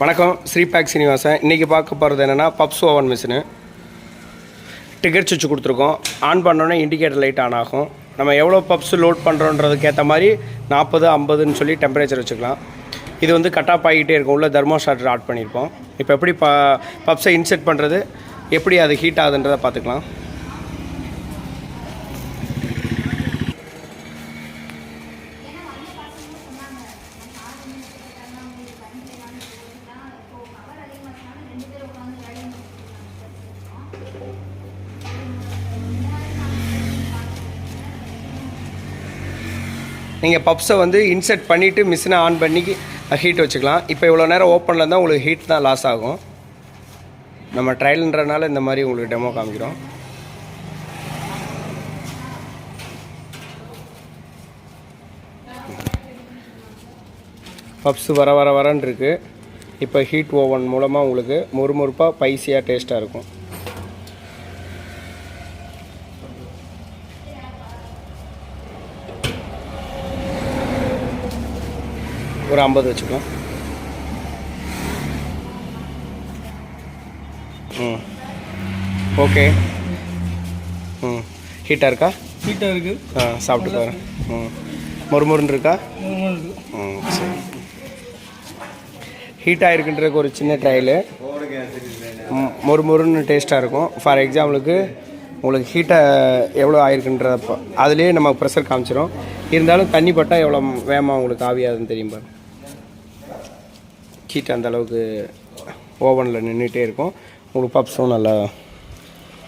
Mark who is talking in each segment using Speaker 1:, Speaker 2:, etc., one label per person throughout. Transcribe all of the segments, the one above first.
Speaker 1: வணக்கம் ஸ்ரீபேக் சீனிவாசன். இன்றைக்கி பார்க்க போகிறது என்னென்னா பப்ஸ் ஓவன் மிஷினு டிக்கெட் சுவிட்ச் கொடுத்துருக்கோம். ஆன் பண்ணோன்னே இண்டிகேட்டர் லைட் ஆன் ஆகும். நம்ம எவ்வளோ பப்ஸ் லோட் பண்ணுறோன்றதுக்கு ஏற்ற மாதிரி நாற்பது ஐம்பதுன்னு சொல்லி டெம்பரேச்சர் வச்சுக்கலாம். இது வந்து கட் ஆஃப் ஆகிட்டே இருக்கும். உள்ள தெர்மோஸ்டாட் ஆட் பண்ணியிருப்போம். இப்போ எப்படி ப பப்ஸை இன்செர்ட் பண்ணுறது எப்படி அது ஹீட் ஆகுதுன்றதை பார்த்துக்கலாம். நீங்கள் பப்ஸை வந்து இன்செர்ட் பண்ணிவிட்டு மிஷினை ஆன் பண்ணி ஹீட் வச்சுக்கலாம். இப்போ இவ்வளோ நேரம் ஓப்பனில் இருந்தால் உங்களுக்கு ஹீட் தான் லாஸ் ஆகும். நம்ம ட்ரையல்ன்றனால இந்த மாதிரி உங்களுக்கு டெமோ காமிக்கிறோம். பப்ஸு வர வர வரன்னு இப்போ ஹீட் ஓவன் மூலமாக உங்களுக்கு முறுமுறுப்பாக பைசியாக டேஸ்ட்டாக இருக்கும். ஒரு ஐம்பது வச்சுக்கலாம் ம். ஓகே. ம். ஹீட்டாக இருக்கா?
Speaker 2: ஹீட்டாக இருக்குது
Speaker 1: ஆ சாப்பிட்டு பாரு. ம். மொறுமொறுன்னு இருக்கா? ம் சரி. ஹீட்டாக இருக்குன்றதுக்கு ஒரு சின்ன ட்ரையலு மொறுமொறுன்னு டேஸ்ட்டாக இருக்கும். ஃபார் எக்ஸாம்பிளுக்கு உங்களுக்கு ஹீட்டாக எவ்வளோ ஆயிருக்குன்றத அதுலேயே நம்ம ப்ரெஷர் காமிச்சிரும். இருந்தாலும் தண்ணி பட்டால் எவ்வளோ வேகமாக உங்களுக்கு ஆவியாதுன்னு தெரியும் பாரு. ஹீட் அந்த அளவுக்கு ஓவனில் நின்றுட்டே இருக்கும். உங்களுக்கு பப்ஸும் நல்லா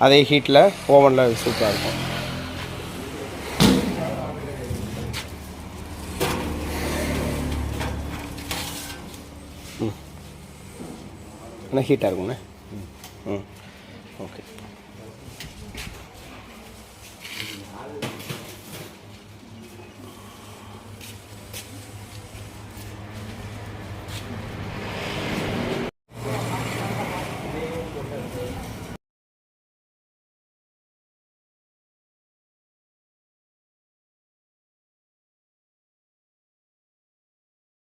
Speaker 1: அதே ஹீட்டில் ஓவனில் சூப்பராக இருக்கும். ஆனால் ஹீட்டாக இருக்கும்ண்ணே? ம். ஓகே.